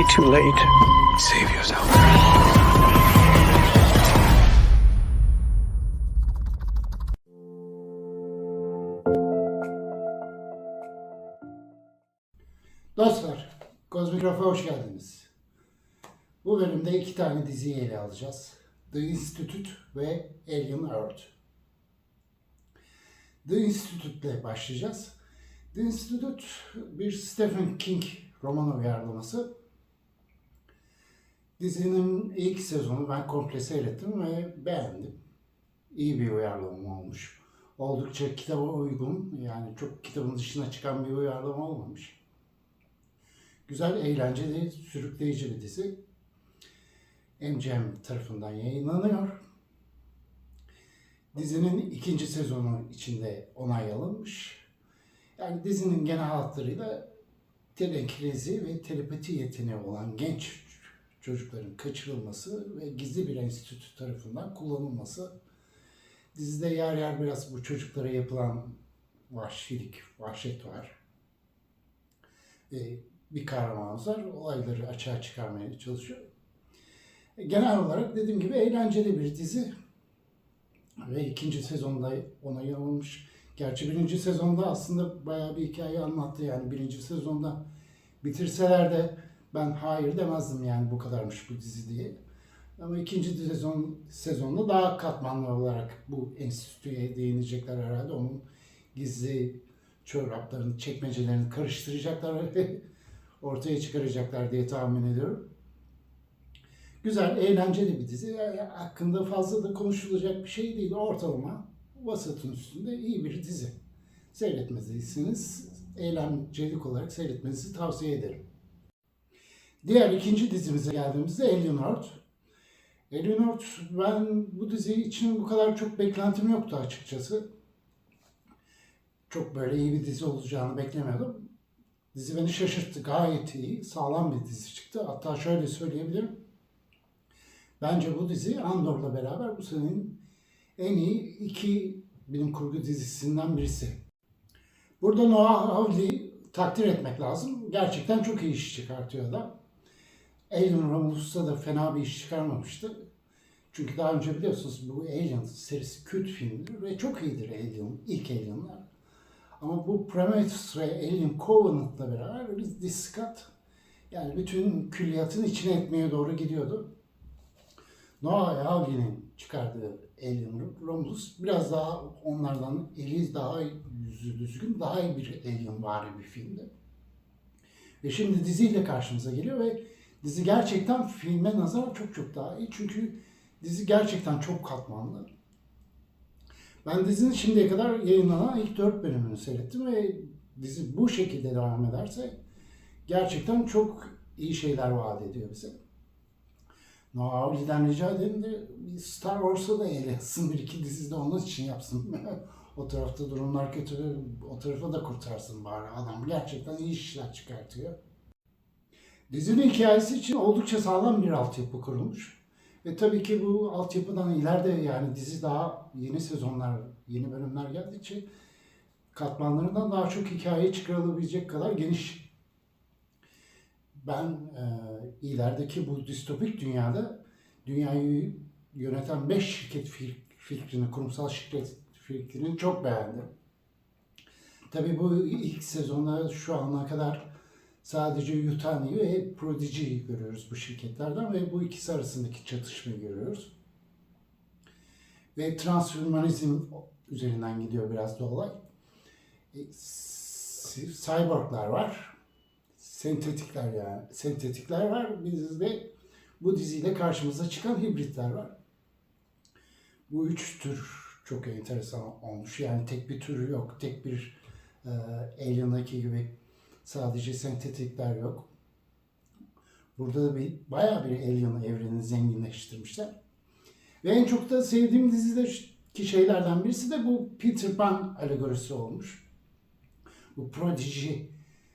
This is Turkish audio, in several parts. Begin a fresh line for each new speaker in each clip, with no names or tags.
way too late. Save yourself.
Dostlar, Kozmigraf'a hoş geldiniz. Bu bölümde iki tane diziyi ele alacağız. The Institute ve Alien Earth. The Institute ile başlayacağız. The Institute bir Stephen King roman uyarlaması. Dizinin ilk sezonu ben komple seyrettim ve beğendim. İyi bir uyarlama olmuş. Oldukça kitaba uygun, yani çok kitabın dışına çıkan bir uyarlama olmamış. Güzel, eğlenceli, sürükleyici bir dizi. MGM tarafından yayınlanıyor. Dizinin ikinci sezonu içinde onay alınmış. Yani dizinin genel hatlarıyla telekinezi ve telepati yeteneği olan genç çocukların kaçırılması ve gizli bir enstitü tarafından kullanılması. Dizide yer yer biraz bu çocuklara yapılan vahşilik, vahşet var. Ve bir kahramanımız var. Olayları açığa çıkarmaya çalışıyor. E, Genel olarak dediğim gibi eğlenceli bir dizi. Ve ikinci sezonda onay alınmış. Gerçi birinci sezonda aslında bayağı bir hikaye anlattı. Yani birinci sezonda bitirseler de ben hayır demezdim yani bu kadarmış bu dizi diye. Ama ikinci sezon sezonda daha katmanlı olarak bu enstitüye değinecekler herhalde. Onun gizli çoraplarını, çekmecelerini karıştıracaklar ve ortaya çıkaracaklar diye tahmin ediyorum. Güzel, eğlenceli bir dizi. Yani hakkında fazla da konuşulacak bir şey değil. Ortalama, vasatın üstünde iyi bir dizi. Seyretmediyseniz eğlencelik olarak seyretmenizi tavsiye ederim. Diğer ikinci dizimize geldiğimizde Alien Earth. Alien Earth, ben bu dizi için bu kadar çok beklentim yoktu açıkçası. Çok böyle iyi bir dizi olacağını beklemiyordum. Dizi beni şaşırttı. Gayet iyi, sağlam bir dizi çıktı. Hatta şöyle söyleyebilirim. Bence bu dizi Andor'la beraber bu senenin en iyi iki bilim kurgu dizisinden birisi. Burada Noah Hawley'i takdir etmek lazım. Gerçekten çok iyi iş çıkartıyor adam. Alien Romulus'ta da fena bir iş çıkarmamıştı. Çünkü daha önce biliyorsunuz bu Alien serisi kült filmdir ve çok iyidir Alien, ilk Alien'lar. Ama bu Prometheus ve Alien Covenant'la beraber Ridley Scott yani bütün külliyatın içine etmeye doğru gidiyordu. Noah Hawley'nin çıkardığı Alien Romulus biraz daha onlardan eli daha yüzü düzgün, daha iyi bir Alien vari bir filmdi. Ve şimdi diziyle karşımıza geliyor ve dizi gerçekten filme nazaran çok çok daha iyi. Çünkü dizi gerçekten çok katmanlı. Ben dizinin şimdiye kadar yayınlanan ilk dört bölümünü seyrettim ve dizi bu şekilde devam ederse gerçekten çok iyi şeyler vaat ediyor bize. Noah Hawley'den rica ederim de Star Wars'a da el yatsın bir iki dizide onun için yapsın. o tarafta durumlar kötü, o tarafa da kurtarsın bari adam. Gerçekten iyi işler çıkartıyor. Dizinin hikayesi için oldukça sağlam bir altyapı kurulmuş. Ve tabii ki bu altyapıdan ileride yani dizi daha yeni sezonlar, yeni bölümler geldikçe katmanlarından daha çok hikaye çıkarılabilecek kadar geniş. Ben e, ilerideki bu distopik dünyada dünyayı yöneten 5 şirket fikrini, kurumsal şirket fikrini çok beğendim. Tabii bu ilk sezonda şu ana kadar sadece Yutani ve Prodigy'yi görüyoruz bu şirketlerden ve bu ikisi arasındaki çatışmayı görüyoruz. Ve transhumanizm üzerinden gidiyor biraz da olay. E, Cyborglar var. Sentetikler yani. Sentetikler var. Bizde bu diziyle karşımıza çıkan hibritler var. Bu üç tür çok enteresan olmuş. Yani tek bir türü yok. Tek bir e, Alien'daki gibi sadece sentetikler yok. Burada da bir bayağı bir Alien evrenini zenginleştirmişler. Ve en çok da sevdiğim dizideki şeylerden birisi de bu Peter Pan alegorisi olmuş. Bu Prodigy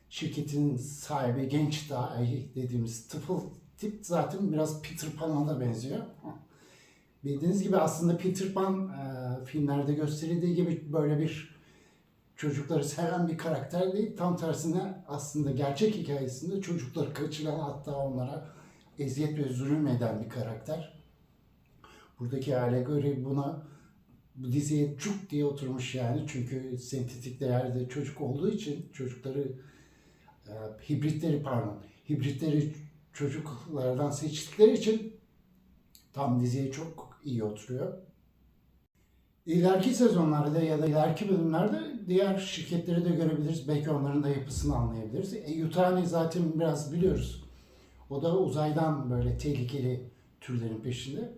şirketinin sahibi genç dahi dediğimiz tıfıl tip zaten biraz Peter Pan'a da benziyor. Bildiğiniz gibi aslında Peter Pan e, filmlerde gösterildiği gibi böyle bir çocukları seven bir karakter değil. Tam tersine aslında gerçek hikayesinde çocukları kaçıran hatta onlara eziyet ve zulüm eden bir karakter. Buradaki alegori buna bu diziye çuk diye oturmuş yani. Çünkü sentetik değerde çocuk olduğu için çocukları e, hibritleri pardon hibritleri çocuklardan seçtikleri için tam diziye çok iyi oturuyor. İleriki sezonlarda ya da ileriki bölümlerde diğer şirketleri de görebiliriz. Belki onların da yapısını anlayabiliriz. E, Yutani zaten biraz biliyoruz. O da uzaydan böyle tehlikeli türlerin peşinde.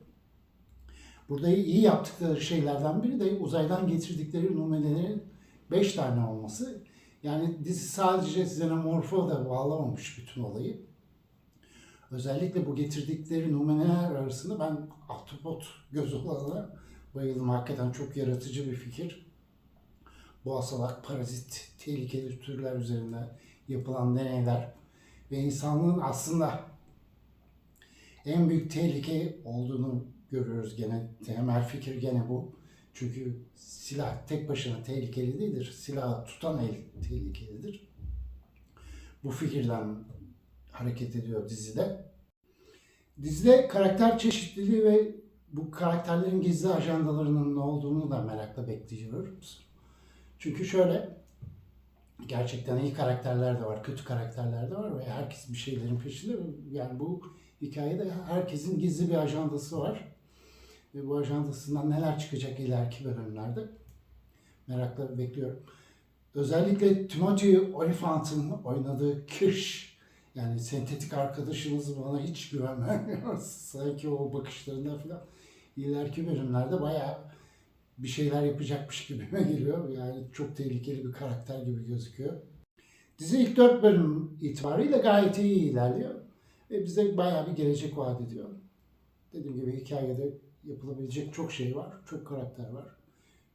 Burada iyi yaptıkları şeylerden biri de uzaydan getirdikleri numunelerin 5 tane olması. Yani dizi sadece xenomorfa da bağlamamış bütün olayı. Özellikle bu getirdikleri numuneler arasında ben ahtapot göz olanına bayıldım. Hakikaten çok yaratıcı bir fikir. Boğasalak, parazit, tehlikeli türler üzerinde yapılan deneyler ve insanlığın aslında en büyük tehlike olduğunu görüyoruz gene. Temel fikir gene bu. Çünkü silah tek başına tehlikeli değildir. Silahı tutan el tehlikelidir. Bu fikirden hareket ediyor dizide. Dizide karakter çeşitliliği ve bu karakterlerin gizli ajandalarının ne olduğunu da merakla bekliyoruz. Çünkü şöyle, gerçekten iyi karakterler de var, kötü karakterler de var ve herkes bir şeylerin peşinde. Yani bu hikayede herkesin gizli bir ajandası var. Ve bu ajandasından neler çıkacak ileriki bölümlerde merakla bekliyorum. Özellikle Timothy Olyphant'ın oynadığı Kirsch yani sentetik arkadaşımız bana hiç güven vermiyor. Sanki o bakışlarında falan ileriki bölümlerde bayağı bir şeyler yapacakmış gibime geliyor. Yani çok tehlikeli bir karakter gibi gözüküyor. Dizi ilk dört bölüm itibariyle gayet iyi ilerliyor. Ve bize bayağı bir gelecek vaat ediyor. Dediğim gibi hikayede yapılabilecek çok şey var. Çok karakter var.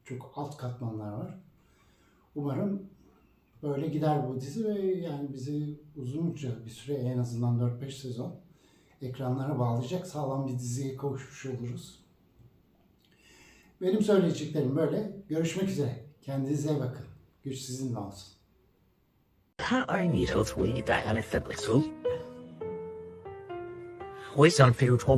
Çok alt katmanlar var. Umarım böyle gider bu dizi ve yani bizi uzunca bir süre en azından 4-5 sezon ekranlara bağlayacak sağlam bir diziye kavuşmuş oluruz. Benim söyleyeceklerim böyle. Görüşmek üzere. Kendinize bakın. Güç sizinle olsun.
O yüzden Ferruh